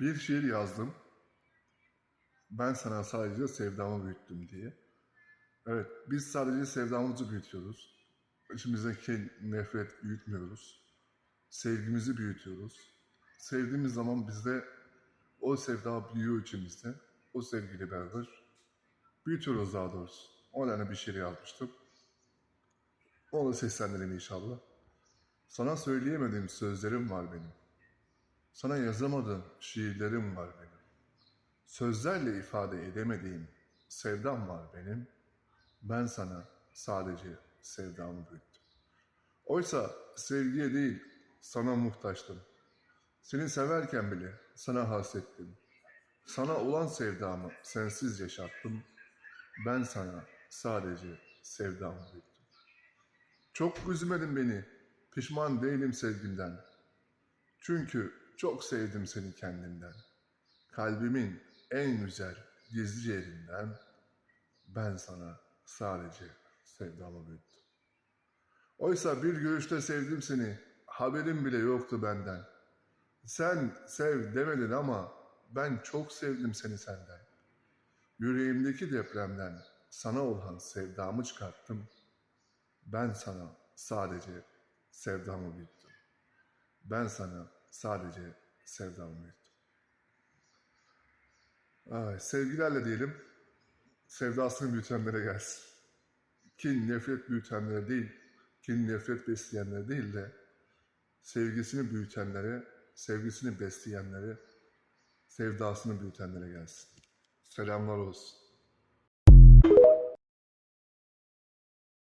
Bir şiir yazdım. Ben sana sadece sevdamı büyüttüm diye. Evet, biz sadece sevdamızı büyütüyoruz. İçimizdeki nefret büyütmüyoruz. Sevgimizi büyütüyoruz. Sevdiğimiz zaman bizde o sevda büyüyor içimizde. O sevgiyle beraber büyütüyoruz daha doğrusu. O nedenle bir şiir yazmıştım. Onu seslendireyim inşallah. Sana söyleyemediğim sözlerim var benim. Sana yazamadığım şiirlerim var benim. Sözlerle ifade edemediğim sevdam var benim. Ben sana sadece sevdamı büyüttüm. Oysa sevgiye değil sana muhtaçtım. Seni severken bile sana hasrettim. Sana olan sevdamı sensiz yaşattım. Ben sana sadece sevdamı büyüttüm. Çok üzmedin beni, pişman değilim sevgimden. Çünkü çok sevdim seni kendimden. Kalbimin en güzel gizli yerinden ben sana sadece sevdamı büyüttüm. Oysa bir görüşte sevdim seni, haberin bile yoktu benden. Sen sev demedin ama ben çok sevdim seni senden. Yüreğimdeki depremden sana olan sevdamı çıkarttım. Ben sana sadece sevdamı büyüttüm. Ben sana sadece sevdamı büyüttüm. Ay, sevgilerle diyelim, sevdasını büyütenlere gelsin. Kin, nefret büyütenlere değil, kin, nefret besleyenlere değil de sevgisini büyütenlere, sevgisini besleyenlere, sevdasını büyütenlere gelsin. Selamlar olsun.